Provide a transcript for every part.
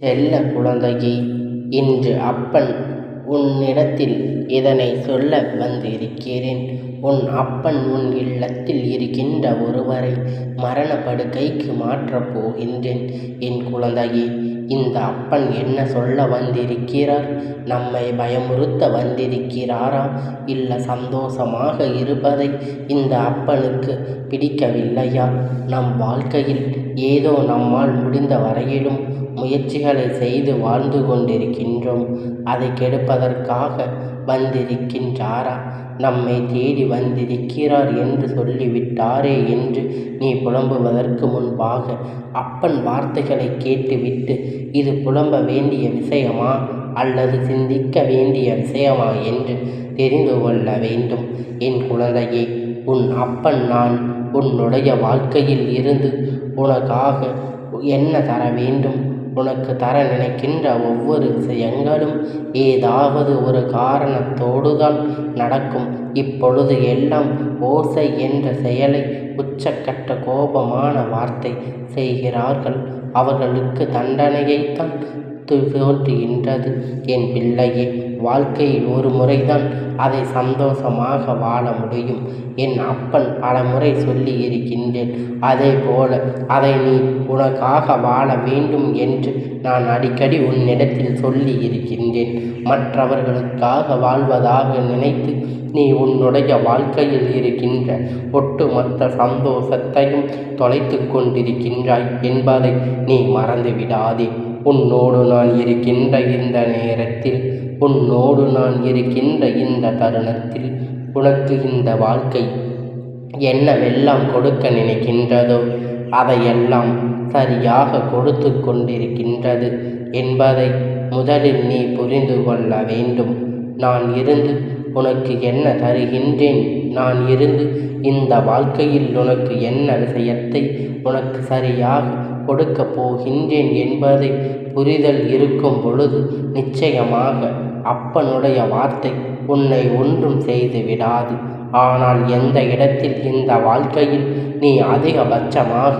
செல்ல குழந்தையே இன்று அப்பன் உன்னிடத்தில் இதனை சொல்ல வந்திருக்கிறேன். உன் அப்பன் உன் இல்லத்தில் இருக்கின்ற ஒருவரை மரண படுக்கைக்கு மாற்றப் போகின்றேன். என் குழந்தையே இந்த அப்பன் என்ன சொல்ல வந்திருக்கிறார்? நம்மை பயமுறுத்த வந்திருக்கிறாரா? இல்லை சந்தோஷமாக இருப்பதை இந்த அப்பனுக்கு பிடிக்கவில்லையா? நம் வாழ்க்கையில் ஏதோ நம்மால் முடிந்த வரையிலும் முயற்சிகளை செய்து வாழ்ந்து கொண்டிருக்கின்றோம். அதை கெடுப்பதற்காக வந்திருக்கின்றாரா? நம்மை தேடி வந்திருக்கிறார் என்று சொல்லிவிட்டாரே என்று நீ புலம்புவதற்கு முன்பாக அப்பன் வார்த்தைகளைக் கேட்டுவிட்டு இது புலம்ப வேண்டிய விஷயமா அல்லது சிந்திக்க வேண்டிய விஷயமா என்று தெரிந்து கொள்ள வேண்டும். என் குழந்தையே உன் அப்பன் நான் உன்னுடைய வாழ்க்கையில் இருந்து உனக்காக என்ன தர வேண்டும்? உனக்கு தர நினைக்கின்ற ஒவ்வொரு விஷயங்களும் ஏதாவது ஒரு காரணத்தோடுதான் நடக்கும். இப்பொழுது எல்லாம் ஓசை என்ற செயலை உச்சக்கட்ட கோபமான வார்த்தை செய்கிறார்கள். அவர்களுக்கு தண்டனையைத்தான் தோன்றுகின்றது. என் பிள்ளையே வாழ்க்கையில் ஒரு முறைதான் அதை சந்தோஷமாக வாழ முடியும். என் அப்பன் பல முறை சொல்லி இருக்கின்றேன் அதே போல அதை நீ உனக்காக வாழ வேண்டும் என்று நான் அடிக்கடி உன்னிடத்தில் சொல்லி இருக்கின்றேன் மற்றவர்களுக்காக வாழ்வதாக நினைத்து நீ உன்னுடைய வாழ்க்கையில் இருக்கின்ற ஒட்டுமொத்த சந்தோஷத்தையும் தொலைத்து கொண்டிருக்கின்றாய் என்பதை நீ மறந்துவிடாதே. உன்னோடு நான் இருக்கின்ற இந்த நேரத்தில் உன்னோடு நான் இருக்கின்ற இந்த தருணத்தில் உனக்கு இந்த வாழ்க்கை என்னவெல்லாம் கொடுக்க நினைக்கின்றதோ அதையெல்லாம் சரியாக கொடுத்து கொண்டிருக்கின்றது என்பதை முதலில் நீ புரிந்து கொள்ள வேண்டும். நான் இருந்து உனக்கு என்ன தருகின்றேன் நான் இருந்து இந்த வாழ்க்கையில் உனக்கு என்ன விஷயத்தை உனக்கு சரியாக கொடுக்கப் போகின்றேன் என்பதை புரிதல் இருக்கும் பொழுது நிச்சயமாக அப்பனுடைய வார்த்தை உன்னை ஒன்றும் செய்து விடாது. ஆனால் எந்த இடத்தில் இந்த வாழ்க்கையில் நீ அதிகபட்சமாக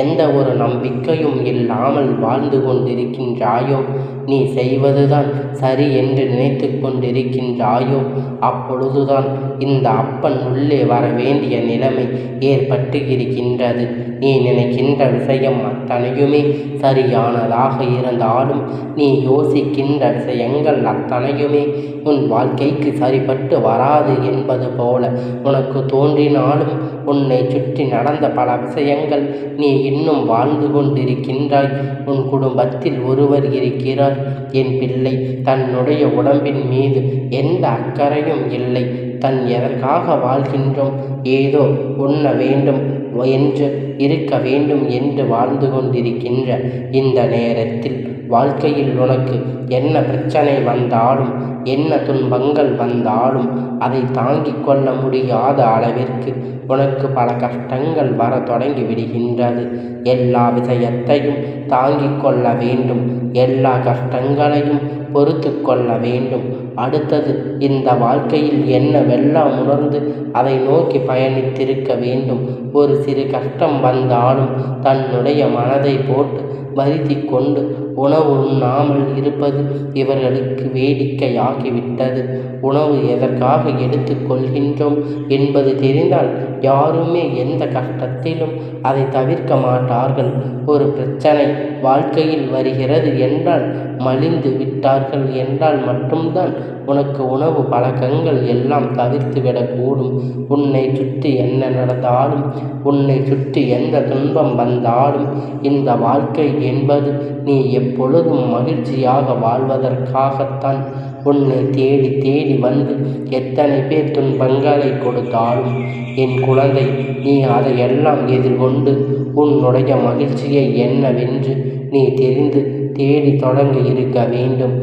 எந்த ஒரு நம்பிக்கையும் இல்லாமல் வாழ்ந்து கொண்டிருக்கின்றாயோ நீ செய்வதுதான் சரி என்று நினைத்து கொண்டிருக்கின்றாயோ அப்பொழுதுதான் இந்த அப்பன் உள்ளே வர வேண்டிய நிலைமை ஏற்பட்டு இருக்கின்றது. நீ நினைக்கின்ற விஷயம் அத்தனையுமே சரியானதாக இருந்தாலும் நீ யோசிக்கின்ற விஷயங்கள் அத்தனையுமே உன் வாழ்க்கைக்கு சரிப்பட்டு வராது என்பது போல உனக்கு தோன்றினாலும் உன்னைச் சுற்றி நடந்த பல விஷயங்கள் நீ இன்னும் வாழ்ந்து கொண்டிருக்கின்றாய். உன் குடும்பத்தில் ஒருவர் இருக்கிறார் என் பிள்ளை தன்னுடைய உடம்பின் மீது எந்த அக்கறையும் இல்லை. தன் எதற்காக வாழ்கின்றோம் ஏதோ உண்ண வேண்டும் என்று இருக்க வேண்டும் என்று வாழ்ந்து கொண்டிருக்கின்ற இந்த நேரத்தில் வாழ்க்கையில் உனக்கு என்ன பிரச்சனை வந்தாலும் என்ன துன்பங்கள் வந்தாலும் அதை தாங்கிக் கொள்ள முடியாத அளவிற்கு உனக்கு பல கஷ்டங்கள் வர தொடங்கி விடுகின்றது. எல்லா விஷயத்தையும் தாங்கிக் கொள்ள வேண்டும். எல்லா கஷ்டங்களையும் பொறுத்து கொள்ள வேண்டும். அடுத்தது இந்த வாழ்க்கையில் என்னவெல்லாம் உணர்ந்து அதை நோக்கி பயணித்திருக்க வேண்டும். ஒரு சிறு கஷ்டம் வந்தாலும் தன்னுடைய மனதை போட்டு வருத்தி கொண்டு உணவு உண்ணாமல் இருப்பது இவர்களுக்கு வேடிக்கையாகிவிட்டது. உணவு எதற்காக எடுத்துக்கொள்கின்றோம் என்பது தெரிந்தால் யாருமே எந்த கஷ்டத்திலும் அதை தவிர்க்க மாட்டார்கள். ஒரு பிரச்சனை வாழ்க்கையில் வருகிறது என்றால் மலிந்து விட்டார்கள் என்றால் மட்டும்தான் உனக்கு உணவு பழக்கங்கள் எல்லாம் தவிர்த்து விடக்கூடும். சுற்றி என்ன நடந்தாலும் உன்னை சுற்றி எந்த துன்பம் வந்தாலும் இந்த வாழ்க்கை என்பது நீ எப்பொழுதும் மகிழ்ச்சியாக வாழ்வதற்காகத்தான். உன்னை தேடி தேடி வந்து எத்தனை பேர் துன்பங்களைக் கொடுத்தாலும் என் குழந்தை நீ அதையெல்லாம் எதிர்கொண்டு உன்னுடைய மகிழ்ச்சியை என்னவென்று நீ தெரிந்து தேடித் தொடங்க இருக்க வேண்டும்.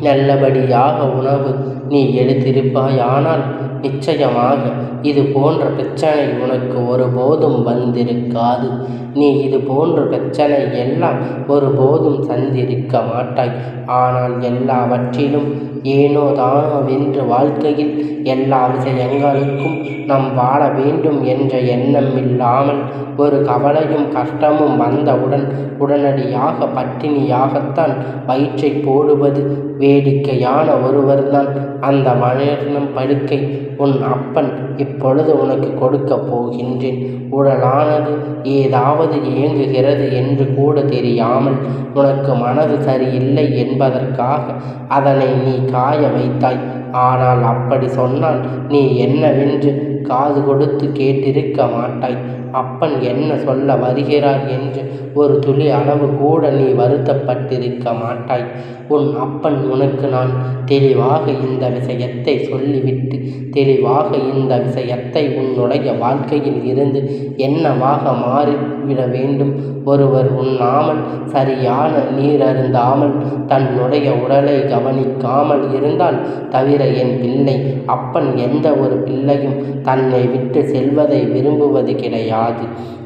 நல்லபடியாக உணவு நீ எடுத்திருப்பாயானால் நிச்சயமாக இது போன்ற பிரச்சனை உனக்கு ஒருபோதும் வந்திருக்காது. நீ இது போன்ற பிரச்சனை எல்லாம் ஒருபோதும் சந்திருக்க மாட்டாய். ஆனால் எல்லாவற்றிலும் ஏனோ தானோ வென்று வாழ்க்கையில் எல்லா விஷயங்களுக்கும் நாம் வாழ வேண்டும் என்ற எண்ணம் இல்லாமல் ஒரு கவலையும் கஷ்டமும் வந்தவுடன் உடனடியாக பட்டினியாகத்தான் வயிற்றை போடுவது வேடிக்கையான ஒருவர்தான். அந்த மனிதனும் படுக்கை உன் அப்பன் இப்பொழுது உனக்கு கொடுக்கப் போகின்றேன். உடலானது ஏதாவது இயங்குகிறது என்று கூட தெரியாமல் உனக்கு மனது சரியில்லை என்பதற்காக அதனை நீ காய வைத்தாய். ஆனால் அப்படி சொன்னால் நீ என்னவென்று காது கொடுத்து கேட்டிருக்க மாட்டாய். அப்பன் என்ன சொல்ல வருகிறார் என்று ஒரு துளி அளவு கூட நீ வருத்தப்பட்டிருக்க மாட்டாய். உன் அப்பன் உனக்கு நான் தெளிவாக இந்த விஷயத்தை சொல்லிவிட்டு தெளிவாக இந்த விஷயத்தை உன்னுடைய வாழ்க்கையில் இருந்து என்னவாக மாறிவிட வேண்டும்? ஒருவர் உண்ணாமல் சரியான நீர் அருந்தாமல் தன்னுடைய உடலை கவனிக்காமல் இருந்தால் தவிர என் பிள்ளை அப்பன் எந்த ஒரு பிள்ளையும் தன்னை விட்டு செல்வதை விரும்புவது கிடையாது.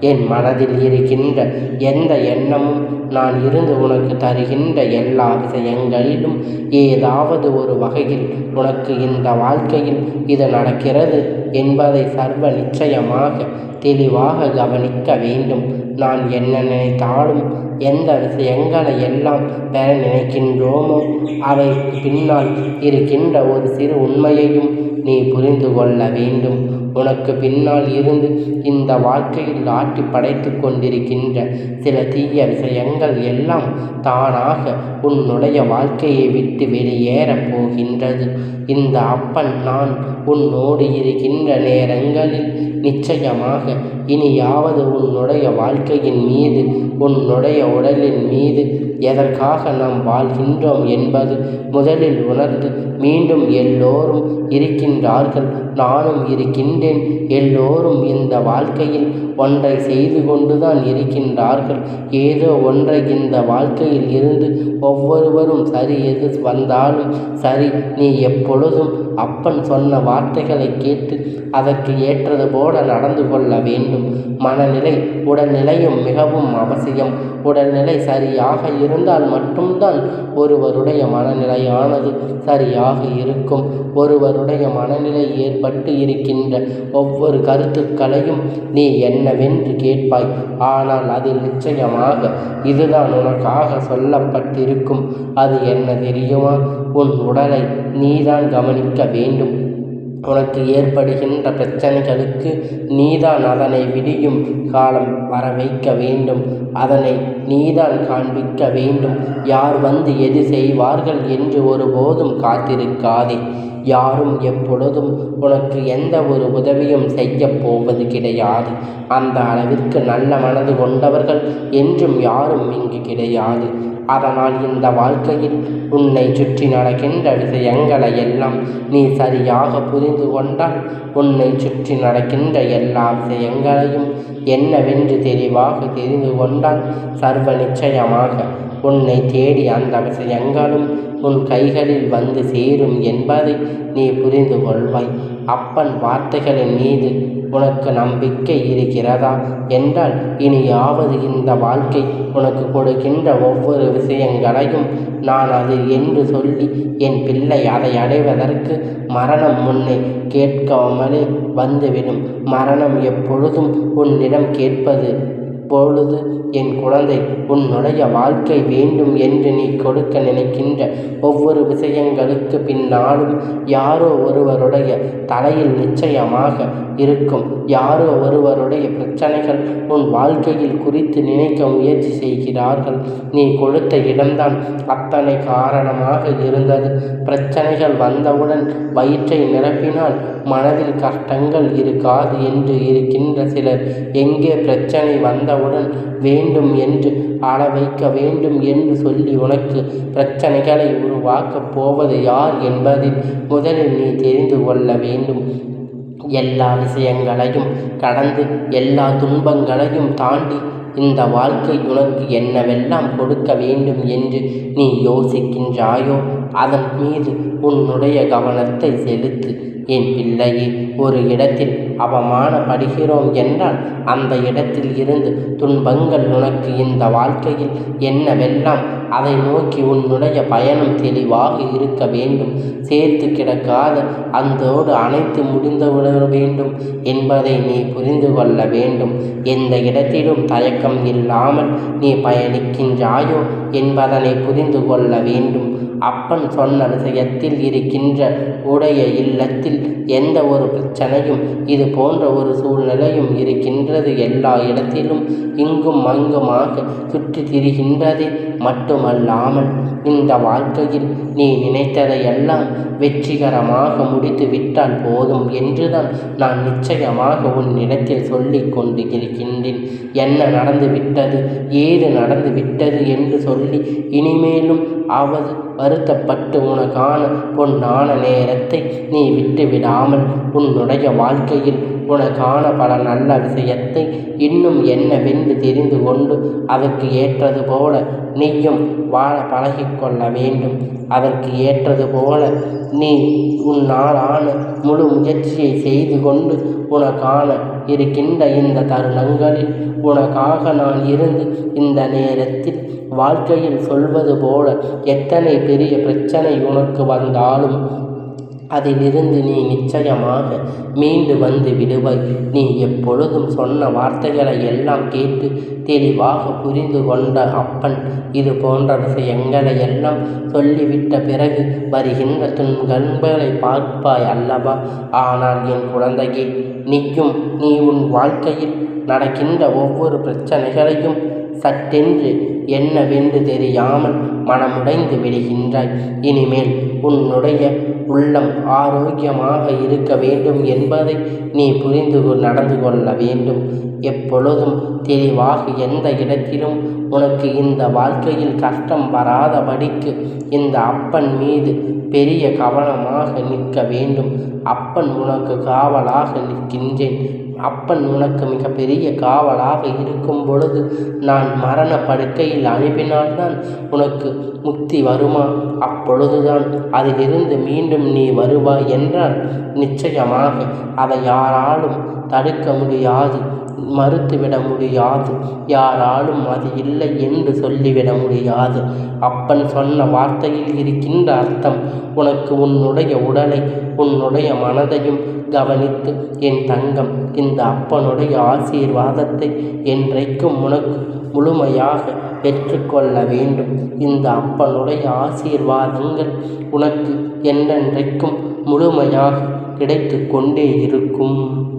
என் மனதில் இருக்கின்ற எந்த எண்ணமும் நான் இருந்து உனக்கு தருகின்ற எல்லா விஷயங்களிலும் ஏதாவது ஒரு வகையில் உனக்கு இந்த வாழ்க்கையில் இது நடக்கிறது. என்பதை சர்வ நிச்சயமாக தெளிவாக கவனிக்க வேண்டும். நான் என்ன நினைத்தாலும் எந்த விஷயங்களை எல்லாம் பெற நினைக்கின்றோமோ அவை பின்னால் இருக்கின்ற ஒரு சிறு உண்மையையும் நீ புரிந்து கொள்ள வேண்டும். உனக்கு பின்னால் இருந்து இந்த வாழ்க்கையில் ஆட்டி படைத்து கொண்டிருக்கின்ற சில தீய விஷயங்கள் எல்லாம் தானாக உன்னுடைய வாழ்க்கையை விட்டு வெளியேறப் போகின்றது. இந்த அப்பன் நான் உன்னோடு இருக்கின்ற நேரங்களில் நிச்சயமாக இனியாவது உன்னுடைய வாழ்க்கையின் மீது உன்னுடைய உடலின் மீது எதற்காக நாம் வாழ்கின்றோம் என்பது முதலில் உணர்ந்து மீண்டும் எல்லோரும் இருக்கின்றார்கள். நானும் இருக்கின்றேன். எல்லோரும் இந்த வாழ்க்கையில் ஒன்றை செய்து கொண்டுதான் இருக்கின்றார்கள். ஏதோ ஒன்றை இந்த வாழ்க்கையில் இருந்து ஒவ்வொருவரும் சரி எது வந்தாலும் சரி நீ எப்பொழுதும் அப்பன் சொன்ன வார்த்தைகளை கேட்டு அதற்கு ஏற்றது போல நடந்து கொள்ள வேண்டும். மனநிலை உடல்நிலையும் மிகவும் அவசியம். உடல்நிலை சரியாக இருந்தால் மட்டும்தான் ஒருவருடைய மனநிலையானது சரியாக இருக்கும். ஒருவருடைய மனநிலை ஏற்பட்டு இருக்கின்ற ஒவ்வொரு கருத்துக்களையும் நீ என்னவென்று கேட்பாய். ஆனால் அதில் நிச்சயமாக இதுதான் உனக்காக சொல்லப்பட்டிருக்கும். அது என்ன தெரியுமா? உன் உடலை நீதான் கவனிக்க வேண்டும். உனக்கு ஏற்படுகின்ற பிரச்சனைகளுக்கு நீதான் அதனை விடியும் காலம் வர வைக்க வேண்டும். அதனை நீதான் காண்பிக்க வேண்டும். யார் வந்து எது செய்வார்கள் என்று ஒருபோதும் காத்திருக்காதே. யாரும் எப்பொழுதும் உனக்கு எந்த ஒரு உதவியும் செய்யப் போவது கிடையாது. அந்த அளவிற்கு நல்ல மனது கொண்டவர்கள் என்றும் யாரும் இங்கு கிடையாது. அதனால் இந்த வாழ்க்கையில் உன்னை சுற்றி நடக்கின்ற விஷயங்களை எல்லாம் நீ சரியாக புரிந்து கொண்டால் உன்னை சுற்றி நடக்கின்ற எல்லா விஷயங்களையும் என்னவென்று தெளிவாக தெரிந்து கொண்டால் சர்வ நிச்சயமாக உன்னை தேடி அந்த விஷயங்களும் உன் கைகளில் வந்து சேரும் என்பதை நீ புரிந்து கொள்வாய். அப்பன் வார்த்தைகளின் மீது உனக்கு நம்பிக்கை இருக்கிறதா? என்றால் இனியாவது இந்த வாழ்க்கை உனக்கு கொடுக்கின்ற ஒவ்வொரு விஷயங்களையும் நான் அது என்று சொல்லி என் பிள்ளை அதை அடைவதற்கு மரணம் முன்னே கேட்காமலே வந்துவிடும். மரணம் எப்பொழுதும் உன்னிடம் கேட்பது இப்பொழுது என் குழந்தை உன்னுடைய வாழ்க்கை வேண்டும் என்று நீ கொடுக்க நினைக்கின்ற ஒவ்வொரு விஷயங்களுக்கு பின்னாலும் யாரோ ஒருவருடைய தலையில் நிச்சயமாக இருக்கும். யாரோ ஒருவருடைய பிரச்சனைகள் உன் வாழ்க்கையில் குறித்து நினைக்க முயற்சி செய்கிறார்கள். நீ கொடுத்த இடம்தான் அத்தனை காரணமாக இருந்தது. பிரச்சனைகள் வந்தவுடன் வயிற்றை நிரப்பினால் மனதில் கஷ்டங்கள் இருக்காது என்று இருக்கின்ற சிலர். எங்கே பிரச்சனை வந்த வந்தவுடன் வேண்டும் என்று ஆள வைக்க வேண்டும் என்று சொல்லி உனக்கு பிரச்சனைகளை உருவாக்கப் போவது யார் என்பதில் முதலில் நீ தெரிந்து கொள்ள வேண்டும். எல்லா விஷயங்களையும் கடந்து எல்லா துன்பங்களையும் தாண்டி இந்த வாழ்க்கை உனக்கு என்னவெல்லாம் கொடுக்க வேண்டும் என்று நீ யோசிக்கின்றாயோ அதன் மீது உன்னுடைய கவனத்தை செலுத்து. என் பிள்ளையே ஒரு இடத்தில் அவமானப்படுகிறோம் என்றால் அந்த இடத்தில் இருந்து துன்பங்கள் உனக்கு இந்த வாழ்க்கையில் என்னவெல்லாம் அதை நோக்கி உன்னுடைய பயணம் தெளிவாக இருக்க வேண்டும். சேர்த்து கிடக்காத அந்தோடு அனைத்து முடிந்து விட வேண்டும் என்பதை நீ புரிந்து கொள்ள வேண்டும். எந்த இடத்திலும் தயக்கம் இல்லாமல் நீ பயணிக்கின்றாயோ என்பதனை புரிந்து கொள்ள வேண்டும். அப்பன் சொன்ன விஷயத்தில் இருக்கின்ற உடைய இல்லத்தில் எந்த ஒரு பிரச்சனையும் இது போன்ற ஒரு சூழ்நிலையும் இருக்கின்றது. எல்லா இடத்திலும் இங்கும் அங்குமாக சுற்றி திரிகின்றது. மட்டுமல்லாமல் இந்த வாழ்க்கையில் நீ நினைத்ததையெல்லாம் வெற்றிகரமாக முடித்து விட்டால் போதும் என்றுதான் நான் நிச்சயமாக உன்னிடத்தில் சொல்லிக் கொண்டு இருக்கின்றேன் என்ன நடந்து விட்டது ஏது நடந்து விட்டது என்று சொல்லி இனிமேலும் அவது வருத்தப்பட்டு உனக்கான பொன்னான நேரத்தை நீ விட்டுவிடாமல் உன்னுடைய வாழ்க்கையில் உனக்கான பல நல்ல விஷயத்தை இன்னும் என்னவென்று தெரிந்து கொண்டு அதற்கு ஏற்றது போல நீயும் வாழ பழகிக்கொள்ள வேண்டும். அதற்கு ஏற்றது போல நீ உன்னாலான முழு முயற்சியை செய்து கொண்டு உனக்கான இருக்கின்ற இந்த தருணங்களில் உனக்காக நான் இருந்து இந்த நேரத்தில் வாழ்க்கையில் சொல்வது போல எத்தனை பெரிய பிரச்சனை உனக்கு வந்தாலும் அதிலிருந்து நீ நிச்சயமாக மீண்டு வந்து விடுவாய். நீ எப்பொழுதும் சொன்ன வார்த்தைகளை எல்லாம் கேட்டு தெளிவாக புரிந்து கொண்ட அப்பன் இது போன்ற விஷயங்களை எல்லாம் சொல்லிவிட்ட பிறகு வருகின்ற துன்பங்களை பார்ப்பாய் அல்லவா? ஆனால் என் குழந்தையே நீயும் நீ உன் வாழ்க்கையில் நடக்கின்ற ஒவ்வொரு பிரச்சனைகளையும் சட்டென்று என்னவென்று தெரியாமல் மனமுடைந்து விடுகின்றாய். இனிமேல் உன்னுடைய உள்ளம் ஆரோக்கியமாக இருக்க வேண்டும் என்பதை நீ புரிந்து நடந்து கொள்ள வேண்டும். எப்பொழுதும் தெளிவாக எந்த இடத்திலும் உனக்கு இந்த வாழ்க்கையில் கஷ்டம் வராதபடிக்கு இந்த அப்பன் மீது பெரிய கவனமாக நிற்க வேண்டும். அப்பன் உனக்கு காவலாக நிற்கின்றேன். அப்பன் உனக்கு மிக பெரிய காவலாக இருக்கும் பொழுது நான் மரண படுக்கையில் அனுப்பினால்தான் உனக்கு முக்தி வருமா? அப்பொழுதுதான் அதிலிருந்து மீண்டும் நீ வருவாய் என்றால் நிச்சயமாக அதை யாராலும் தடுக்க முடியாது. மறுத்துவிட முடியாது. யாராலும் அது இல்லை என்று சொல்லிவிட முடியாது. அப்பன் சொன்ன வார்த்தையில் இருக்கின்ற அர்த்தம் உனக்கு உன்னுடைய உடலை உன்னுடைய மனதையும் கவனித்து என் தங்கம் இந்த அப்பனுடைய ஆசீர்வாதத்தை என்றைக்கும் உனக்கு முழுமையாக பெற்றுக்கொள்ள வேண்டும். இந்த அப்பனுடைய ஆசீர்வாதங்கள் உனக்கு என்றென்றைக்கும் முழுமையாக கிடைத்து கொண்டே இருக்கும்.